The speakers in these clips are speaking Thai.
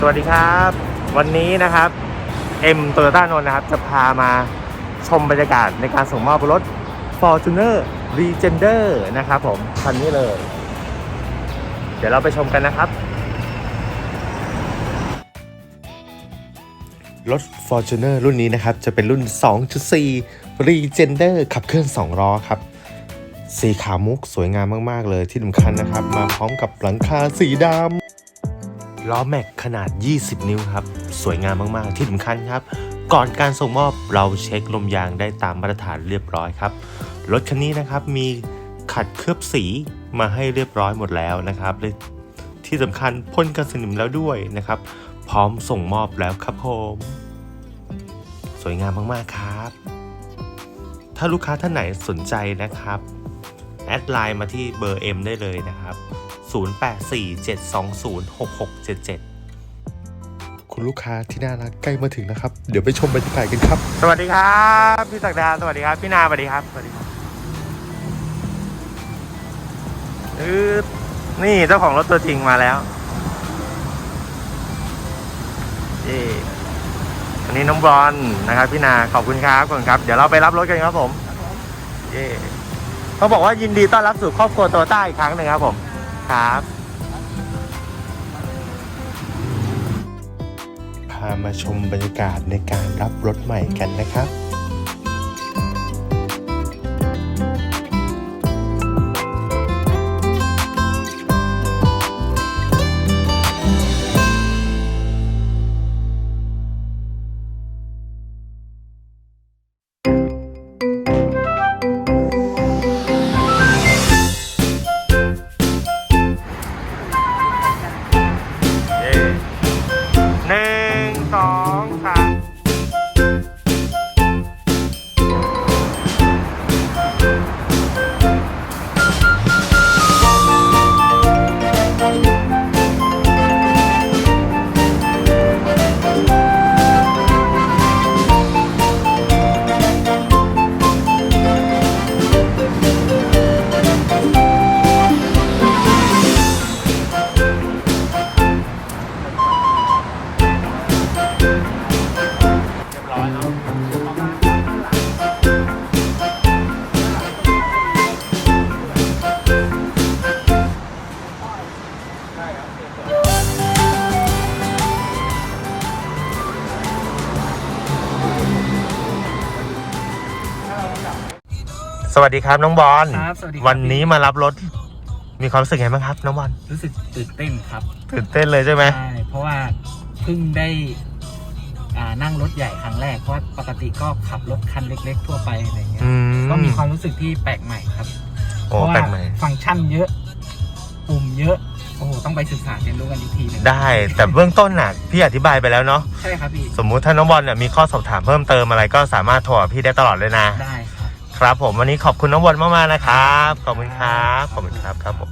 สวัสดีครับ วันนี้นะครับเอ็มโตโยต้านนท์นะครับ จะพามาชมบรรยากาศในการส่งมอบรถ Fortuner Legender นะครับผม คันนี้เลย เดี๋ยวเราไปชมกันนะครับ รถ Fortuner รุ่นนี้นะครับ จะเป็นรุ่น 2.4 Legender ขับเคลื่อน 2 ล้อครับ สีขาวมุกสวยงามมาก ๆ เลยที่สำคัญนะครับ มาพร้อมกับหลังคาสีดำ ล้อแม็กขนาด 20 นิ้วครับ สวยงามมาก ๆ ที่สำคัญครับ ก่อนการส่งมอบเราเช็คลมยางได้ตามมาตรฐานเรียบร้อยครับ รถคันนี้นะครับมีขัดเคลือบสีมาให้เรียบร้อยหมดแล้วนะครับและที่สำคัญพ่นกันสนิมแล้วด้วยนะครับ พร้อมส่งมอบแล้วครับผมสวยงามมาก ๆ ครับ ถ้าลูกค้าท่านไหนสนใจนะครับ แอดไลน์มาที่เบอร์ M ได้เลยนะครับ 0847206677 คุณลูกค้าที่น่ารักใกล้มาถึงนะครับ เดี๋ยวไปชมบรรยากาศกันครับ สวัสดีครับพี่ศักดาสวัสดีครับ พี่นาสวัสดีครับสวัสดีครับเออนี่เจ้าของรถตัวจริงมาแล้วเย่อันนี้น้องบอลนะครับ พี่นาขอบคุณครับขอบคุณครับ เดี๋ยวเราไปรับรถกันครับผมเย่เขาบอกว่ายินดีต้อนรับสู่ครอบครัวโตต้าอีกครั้งหนึ่งครับผม ครับ พามาชมบรรยากาศในการรับรถใหม่กันนะครับ วัสดีครับน้องบอลครับสวัสดีครับ วันนี้มารับรถ มีความรู้สึกไงบ้างครับ น้องบอลรู้สึกตื่นเต้นครับตื่นเต้นเลยใช่ไหมใช่เพราะว่าเพิ่งได้อ่านั่งรถใหญ่ครั้งแรกเพราะว่าปกติก็ขับรถคันเล็ก ๆ ทั่วไปอะไรเงี้ยอืมก็มีความรู้สึกที่แปลกใหม่ครับโอ้เพราะว่าแปลกใหม่ฟังก์ชันเยอะ ปุ่มเยอะ โอ้โหต้องไปศึกษาเรียนรู้กันอีกทีหนึงได้แต่เบื้องต้นน่ะพี่อธิบายไปแล้วเนาะใช่ครับพี่สมมุติถ้าน้องบอลเนี่ยมีข้อสอบถามเพิ่มเติมอะไรก็สามารถโทรหาพี่ได้ตลอดเลยนะ ได้ครับ ครับผมวันนี้ขอบคุณน้องบอลมากๆนะครับ ขอบคุณครับ ขอบคุณครับครับผม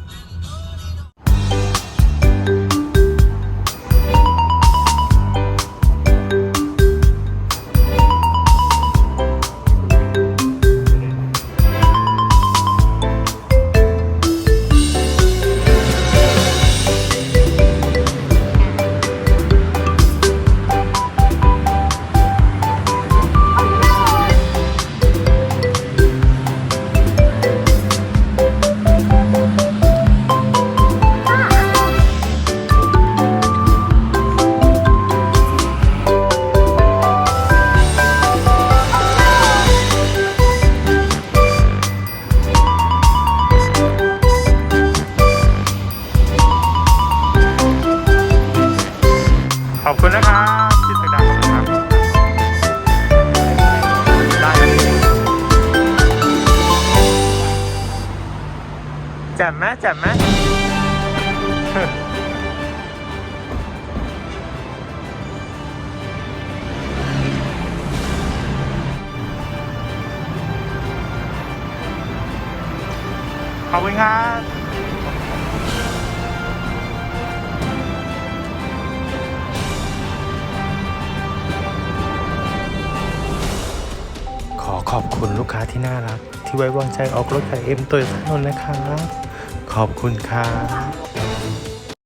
ขอบคุณนะครับพี่สักดาขอบคุณครับได้แจ่มไหมแจ่มไหมขอบคุณครับ อขอบคุณลูกค้าที่น่ารัก ที่ไว้วางใจออกรถกับเอ็มตัวสนนท์นะครับขอบคุณครับ